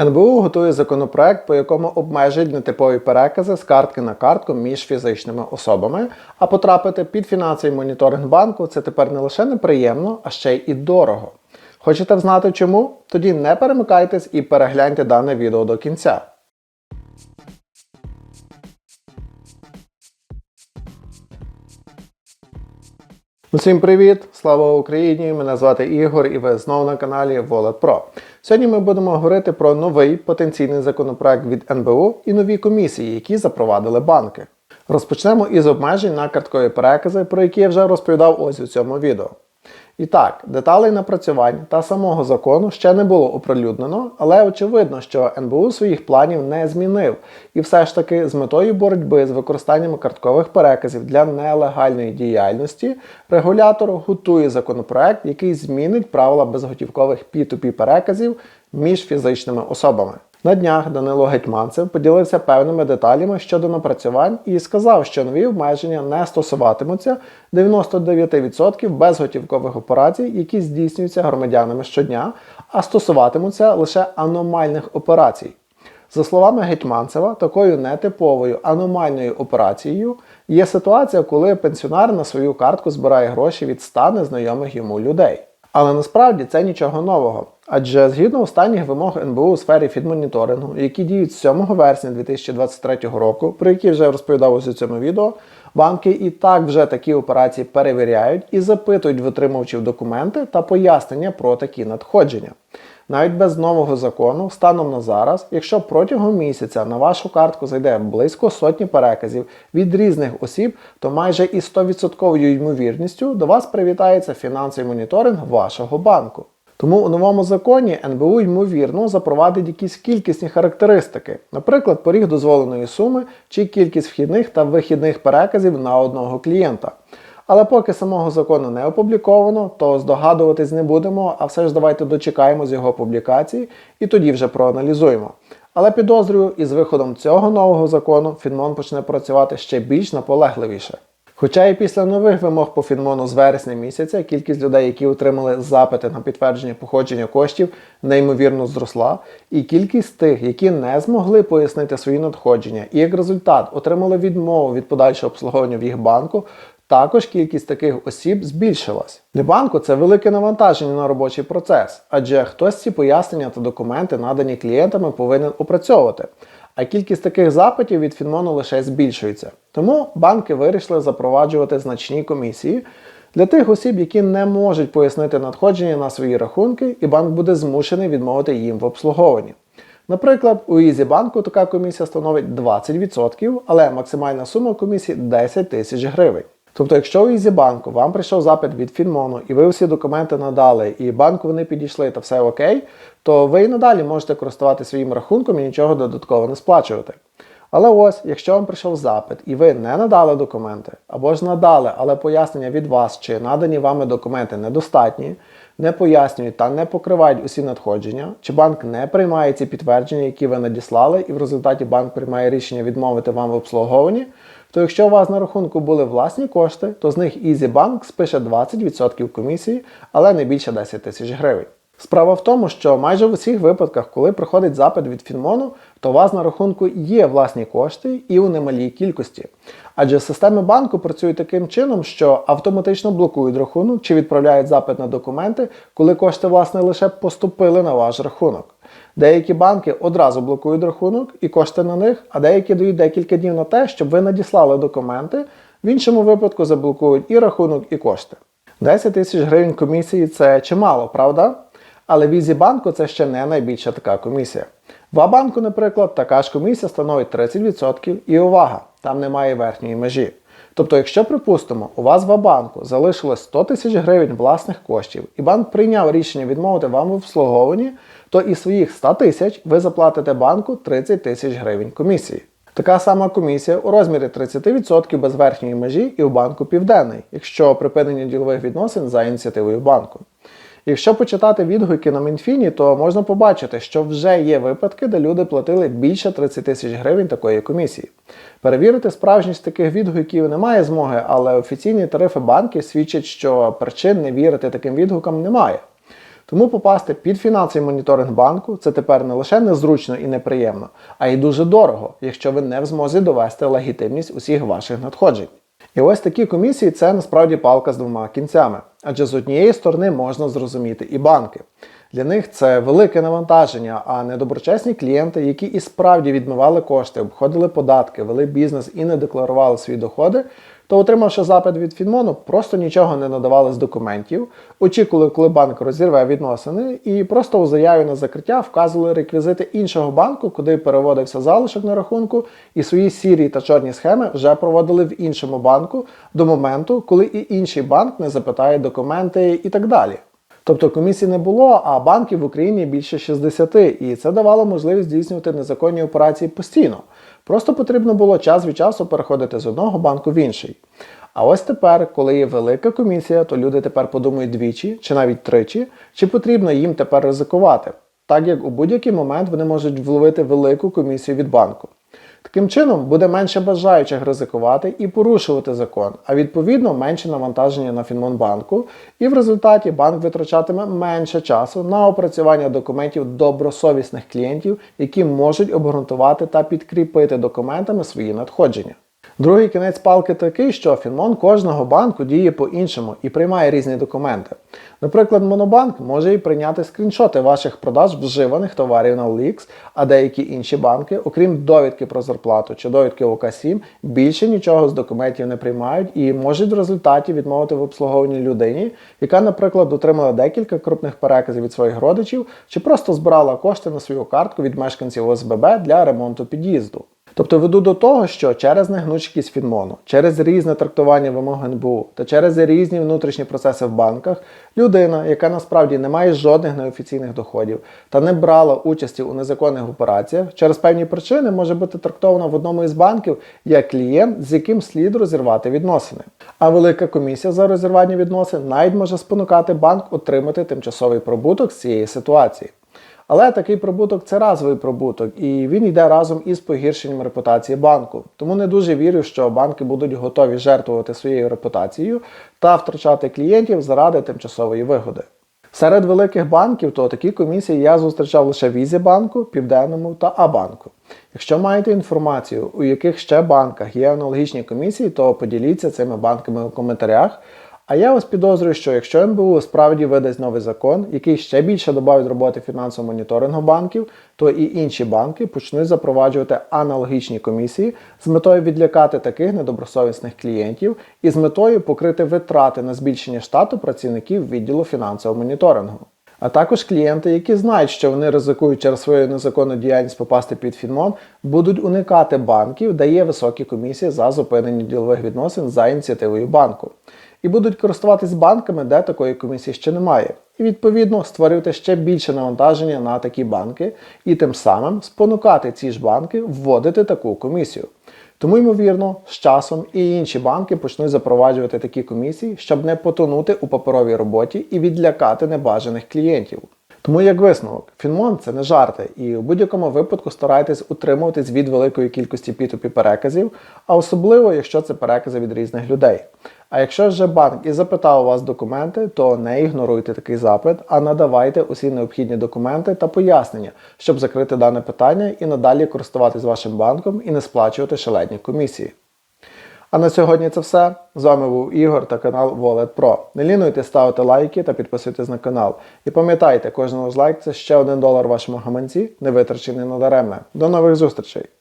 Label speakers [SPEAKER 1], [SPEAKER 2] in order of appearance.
[SPEAKER 1] НБУ готує законопроект, по якому обмежить нетипові перекази з картки на картку між фізичними особами, а потрапити під фінансовий моніторинг банку це тепер не лише неприємно, а ще й і дорого. Хочете знати чому? Тоді не перемикайтесь і перегляньте дане відео до кінця. Усім привіт! Слава Україні! Мене звати Ігор і ви знову на каналі Wallet Pro. Сьогодні ми будемо говорити про новий потенційний законопроект від НБУ і нові комісії, які запровадили банки. Розпочнемо із обмежень на карткові перекази, про які я вже розповідав ось у цьому відео. І так, деталей напрацювань та самого закону ще не було оприлюднено, але очевидно, що НБУ своїх планів не змінив, і все ж таки з метою боротьби з використанням карткових переказів для нелегальної діяльності регулятор готує законопроект, який змінить правила безготівкових P2P переказів між фізичними особами. На днях Данило Гетьманцев поділився певними деталями щодо напрацювань і сказав, що нові обмеження не стосуватимуться 99% безготівкових операцій, які здійснюються громадянами щодня, а стосуватимуться лише аномальних операцій. За словами Гетьманцева, такою нетиповою аномальною операцією є ситуація, коли пенсіонер на свою картку збирає гроші від 100 незнайомих йому людей. Але насправді це нічого нового. Адже згідно останніх вимог НБУ у сфері фідмоніторингу, які діють з 7 вересня 2023 року, про які вже розповідалось у цьому відео, банки і так вже такі операції перевіряють і запитують витримувачів документи та пояснення про такі надходження. Навіть без нового закону, станом на зараз, якщо протягом місяця на вашу картку зайде близько сотні переказів від різних осіб, то майже із 100% ймовірністю до вас привітається фінансовий моніторинг вашого банку. Тому у новому законі НБУ ймовірно запровадить якісь кількісні характеристики, наприклад, поріг дозволеної суми чи кількість вхідних та вихідних переказів на одного клієнта. Але поки самого закону не опубліковано, то здогадуватись не будемо, а все ж давайте дочекаємо з його публікації і тоді вже проаналізуємо. Але підозрюю, із виходом цього нового закону Фінмон почне працювати ще більш наполегливіше. Хоча і після нових вимог по Фінмону з вересня місяця кількість людей, які отримали запити на підтвердження походження коштів, неймовірно зросла, і кількість тих, які не змогли пояснити свої надходження, і як результат отримали відмову від подальшого обслуговування в їх банку, також кількість таких осіб збільшилась. Для банку це велике навантаження на робочий процес, адже хтось ці пояснення та документи, надані клієнтами, повинен опрацьовувати. А кількість таких запитів від Фінмону лише збільшується. Тому банки вирішили запроваджувати значні комісії для тих осіб, які не можуть пояснити надходження на свої рахунки, і банк буде змушений відмовити їм в обслуговуванні. Наприклад, у Ізібанку така комісія становить 20%, але максимальна сума комісії 10 тисяч гривень. Тобто, якщо у Ізібанку вам прийшов запит від Фінмону, і ви всі документи надали, і банку вони підійшли та все окей, то ви і надалі можете користуватися своїм рахунком і нічого додатково не сплачувати. Але ось, якщо вам прийшов запит і ви не надали документи, або ж надали, але пояснення від вас чи надані вами документи недостатні, не пояснюють та не покривають усі надходження, чи банк не приймає ці підтвердження, які ви надіслали, і в результаті банк приймає рішення відмовити вам в обслуговуванні, то якщо у вас на рахунку були власні кошти, то з них EasyBank спише 20% комісії, але не більше 10 тисяч гривень. Справа в тому, що майже в усіх випадках, коли приходить запит від Фінмону, то у вас на рахунку є власні кошти і у немалій кількості. Адже системи банку працюють таким чином, що автоматично блокують рахунок чи відправляють запит на документи, коли кошти власне лише поступили на ваш рахунок. Деякі банки одразу блокують рахунок і кошти на них, а деякі дають декілька днів на те, щоб ви надіслали документи. В іншому випадку заблокують і рахунок, і кошти. 10 тисяч гривень комісії це чимало, правда? Але в Ізібанку це ще не найбільша така комісія. В Абанку, наприклад, така ж комісія становить 30% і увага, там немає верхньої межі. Тобто, якщо, припустимо, у вас в Абанку залишилось 100 тисяч гривень власних коштів, і банк прийняв рішення відмовити вам в обслуговуванні, то із своїх 100 тисяч ви заплатите банку 30 тисяч гривень комісії. Така сама комісія у розмірі 30% без верхньої межі і у банку Південний, якщо припинення ділових відносин за ініціативою банку. Якщо почитати відгуки на Мінфіні, то можна побачити, що вже є випадки, де люди платили більше 30 тисяч гривень такої комісії. Перевірити справжність таких відгуків немає змоги, але офіційні тарифи банків свідчать, що причин не вірити таким відгукам немає. Тому попасти під фінансовий моніторинг банку це тепер не лише незручно і неприємно, а й дуже дорого, якщо ви не в змозі довести легітимність усіх ваших надходжень. І ось такі комісії це насправді палка з двома кінцями, адже з однієї сторони можна зрозуміти і банки. Для них це велике навантаження, а недоброчесні клієнти, які і справді відмивали кошти, обходили податки, вели бізнес і не декларували свої доходи, то, отримавши запит від Фінмону, просто нічого не надавали з документів, очікували, коли банк розірве відносини, і просто у заяві на закриття вказували реквізити іншого банку, куди переводився залишок на рахунку, і свої сірі та чорні схеми вже проводили в іншому банку до моменту, коли і інший банк не запитає документи і так далі. Тобто комісій не було, а банків в Україні більше 60, і це давало можливість здійснювати незаконні операції постійно. Просто потрібно було час від часу переходити з одного банку в інший. А ось тепер, коли є велика комісія, то люди тепер подумають двічі чи навіть тричі, чи потрібно їм тепер ризикувати, так як у будь-який момент вони можуть вловити велику комісію від банку. Таким чином буде менше бажаючих ризикувати і порушувати закон, а відповідно менше навантаження на Фінмонбанку, і в результаті банк витрачатиме менше часу на опрацювання документів добросовісних клієнтів, які можуть обґрунтувати та підкріпити документами свої надходження. Другий кінець палки такий, що Фінмон кожного банку діє по-іншому і приймає різні документи. Наприклад, Монобанк може і прийняти скріншоти ваших продаж вживаних товарів на OLX, а деякі інші банки, окрім довідки про зарплату чи довідки ОК7, більше нічого з документів не приймають і можуть в результаті відмовити в обслуговуванні людині, яка, наприклад, отримала декілька крупних переказів від своїх родичів чи просто збирала кошти на свою картку від мешканців ОСББ для ремонту під'їзду. Тобто веду до того, що через негнучкість Фінмону, через різне трактування вимог НБУ та через різні внутрішні процеси в банках, людина, яка насправді не має жодних неофіційних доходів та не брала участі у незаконних операціях, через певні причини може бути трактована в одному із банків як клієнт, з яким слід розірвати відносини. А велика комісія за розірвання відносин навіть може спонукати банк отримати тимчасовий прибуток з цієї ситуації. Але такий прибуток це разовий прибуток, і він йде разом із погіршенням репутації банку. Тому не дуже вірю, що банки будуть готові жертвувати своєю репутацією та втрачати клієнтів заради тимчасової вигоди. Серед великих банків то такі комісії я зустрічав лише в Візібанку, Південному та Абанку. Якщо маєте інформацію, у яких ще банках є аналогічні комісії, то поділіться цими банками у коментарях. А я ось підозрюю, що якщо НБУ справді видасть новий закон, який ще більше додавить роботи фінансового моніторингу банків, то і інші банки почнуть запроваджувати аналогічні комісії з метою відлякати таких недобросовісних клієнтів і з метою покрити витрати на збільшення штату працівників відділу фінансового моніторингу. А також клієнти, які знають, що вони ризикують через свою незаконну діяльність попасти під Фінмон, будуть уникати банків, де є високі комісії за зупинення ділових відносин за ініціативою банку і будуть користуватись банками, де такої комісії ще немає. І відповідно створювати ще більше навантаження на такі банки, і тим самим спонукати ці ж банки вводити таку комісію. Тому, ймовірно, з часом і інші банки почнуть запроваджувати такі комісії, щоб не потонути у паперовій роботі і відлякати небажаних клієнтів. Тому як висновок, Фінмон це не жарти, і у будь-якому випадку старайтесь утримуватись від великої кількості P2P переказів, а особливо, якщо це перекази від різних людей. А якщо вже банк і запитав у вас документи, то не ігноруйте такий запит, а надавайте усі необхідні документи та пояснення, щоб закрити дане питання і надалі користуватись вашим банком і не сплачувати шалені комісії. А на сьогодні це все. З вами був Ігор та канал Wallet Pro. Не лінуйте ставити лайки та підписуйтесь на канал. І пам'ятайте, кожен ваш лайк це ще один долар вашому гаманці, не витрачений надаремне. До нових зустрічей!